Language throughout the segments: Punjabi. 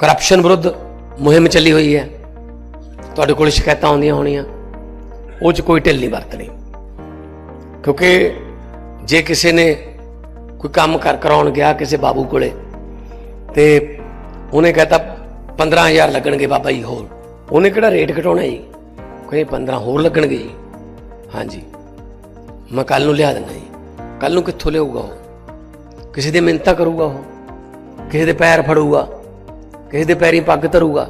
ਕਰਪਸ਼ਨ ਵਿਰੁੱਧ ਮੁਹਿੰਮ ਚੱਲੀ ਹੋਈ ਹੈ। ਤੁਹਾਡੇ ਕੋਲ ਸ਼ਿਕਾਇਤਾਂ ਆਉਂਦੀਆਂ ਹੋਣੀਆਂ। ਉਹ 'ਚ ਕੋਈ ਢਿੱਲ ਨਹੀਂ ਵਰਤਣੀ। ਕਿਉਂਕਿ ਜੇ ਕਿਸੇ ਨੇ ਕੋਈ ਕੰਮ ਕਰ ਕਰਾਉਣ ਗਿਆ ਕਿਸੇ ਬਾਬੂ ਕੋਲੇ, ਤੇ ਉਹਨੇ ਕਹਤਾ 15000 ਲੱਗਣਗੇ ਬਾਬਾ ਜੀ ਹੋਰ। ਉਹਨੇ ਕਿਹੜਾ ਰੇਟ ਘਟਾਉਣਾ ਜੀ? ਕੋਈ 15 ਹੋਰ ਲੱਗਣਗੇ ਜੀ। ਹਾਂਜੀ। ਮੈਂ ਕੱਲ ਨੂੰ ਲਿਆ ਦਿੰਦਾ ਜੀ। ਕੱਲ ਨੂੰ ਕਿੱਥੋਂ ਲਿਆਊਗਾ ਉਹ? ਕਿਸੇ ਦੀ ਮਿੰਤਾ ਕਰੂਗਾ ਉਹ? ਕਿਸੇ ਦੇ ਪੈਰ ਫੜੂਗਾ? ਕਿਸੇ ਦੇ ਪੈਰੀ ਪੱਗ ਧਰੂਗਾ।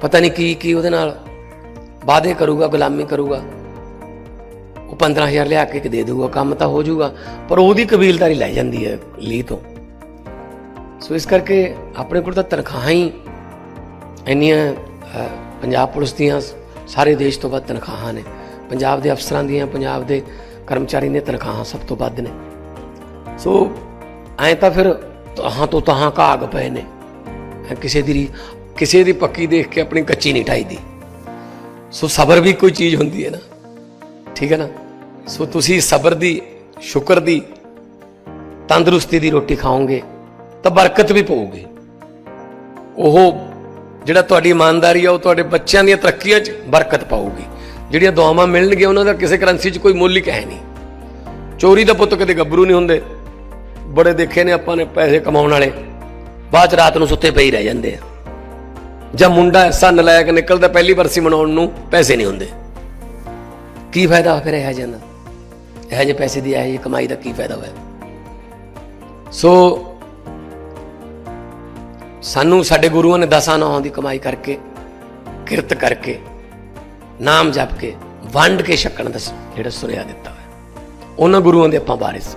ਪਤਾ ਨਹੀਂ ਕੀ ਕੀ ਉਹਦੇ ਨਾਲ ਵਾਅਦੇ ਕਰੂਗਾ, ਗੁਲਾਮੀ ਕਰੂਗਾ। ਉਹ 15000 ਲਿਆ ਕੇ ਕਿ ਦੇ ਦੂਗਾ ਕੰਮ ਤਾਂ ਹੋ ਜਾਊਗਾ, ਪਰ ਉਹਦੀ ਕਬੀਲਦਾਰੀ ਲੈ ਜਾਂਦੀ ਹੈ ਲੀ ਤੋਂ। ਸੋ ਇਸ ਕਰਕੇ ਆਪਣੇ ਕੋਲ ਤਾਂ ਤਨਖਾਹਾਂ ਹੀ ਇੰਨੀਆਂ ਪੰਜਾਬ ਪੁਲਿਸ ਦੀਆਂ ਸਾਰੇ ਦੇਸ਼ ਤੋਂ ਵੱਧ ਤਨਖਾਹਾਂ ਨੇ। ਪੰਜਾਬ ਦੇ ਅਫਸਰਾਂ ਦੀਆਂ, ਪੰਜਾਬ ਦੇ ਕਰਮਚਾਰੀ ਦੀਆਂ ਤਨਖਾਹਾਂ ਸਭ ਤੋਂ ਵੱਧ ਨੇ। ਸੋ ਐਂ ਤਾਂ ਫਿਰ ਤਹਾਂ ਤੋਂ ਤਹਾਂ ਕਾਗ ਪਏ ਨੇ। ਕਿਸੇ ਦੀ ਰੀ- ਕਿਸੇ ਦੀ ਪੱਕੀ ਦੇਖ ਕੇ ਆਪਣੀ ਕੱਚੀ ਨਹੀਂ ਢਾਈਦੀ ਸੋ ਸਬਰ ਵੀ ਕੋਈ ਚੀਜ਼ ਹੁੰਦੀ ਹੈ ਨਾ। ਠੀਕ ਹੈ ਨਾ? ਸੋ ਤੁਸੀਂ ਸਬਰ ਦੀ, ਸ਼ੁਕਰ ਦੀ, ਤੰਦਰੁਸਤੀ ਦੀ ਰੋਟੀ ਖਾਓਗੇ, ਤਾਂ ਬਰਕਤ ਵੀ ਪਊਗੀ। ਉਹ ਜਿਹੜਾ ਤੁਹਾਡੀ ਇਮਾਨਦਾਰੀ ਆ, ਉਹ ਤੁਹਾਡੇ ਬੱਚਿਆਂ ਦੀਆਂ ਤਰੱਕੀਆਂ 'ਚ ਬਰਕਤ ਪਾਊਗੀ। ਜਿਹੜੀਆਂ ਦੁਆਵਾਂ ਮਿਲਣਗੀਆਂ, ਉਹਨਾਂ ਦਾ ਕਿਸੇ ਕਰੰਸੀ 'ਚ ਕੋਈ ਮੁੱਲ ਹੀ ਹੈ ਨਹੀਂ। ਚੋਰੀ ਦਾ ਪੁੱਤ ਕਦੇ ਗੱਭਰੂ ਨਹੀਂ ਹੁੰਦੇ। ਬੜੇ ਦੇਖੇ ਨੇ ਆਪਾਂ ਨੇ ਪੈਸੇ ਕਮਾਉਣ ਵਾਲੇ। ਬਾਅਦ ਚ ਰਾਤ ਨੂੰ ਸੁੱਤੇ ਪਈ ਰਹਿ ਜਾਂਦੇ ਆ। ਜਾਂ ਮੁੰਡਾ ਸਨ ਲੈ ਕੇ ਨਿਕਲਦਾ ਪਹਿਲੀ ਵਰਸੀ ਮਨਾਉਣ ਨੂੰ ਪੈਸੇ ਨਹੀਂ ਹੁੰਦੇ। ਕੀ ਫਾਇਦਾ ਫਿਰ ਇਹ ਜਾਂਦਾ ਇਹ ਜੇ ਪੈਸੇ ਦੀ ਇਹ ਕਮਾਈ ਦਾ ਕੀ ਫਾਇਦਾ ਹੋਇਆ? ਸੋ ਸਾਨੂੰ ਸਾਡੇ ਗੁਰੂਆਂ ਨੇ ਦਸਾਂ ਨੌਂ ਦੀ ਕਮਾਈ ਕਰਕੇ, ਕਿਰਤ ਕਰਕੇ, ਨਾਮ ਜਪ ਕੇ, ਵੰਡ ਕੇ ਛਕਣ ਦਾ ਜਿਹੜਾ ਸੁਨੇਹਾ ਦਿੱਤਾ ਹੋਇਆ। ਉਹਨਾਂ ਗੁਰੂਆਂ ਦੇ ਆਪਾਂ ਵਾਰਿਸ।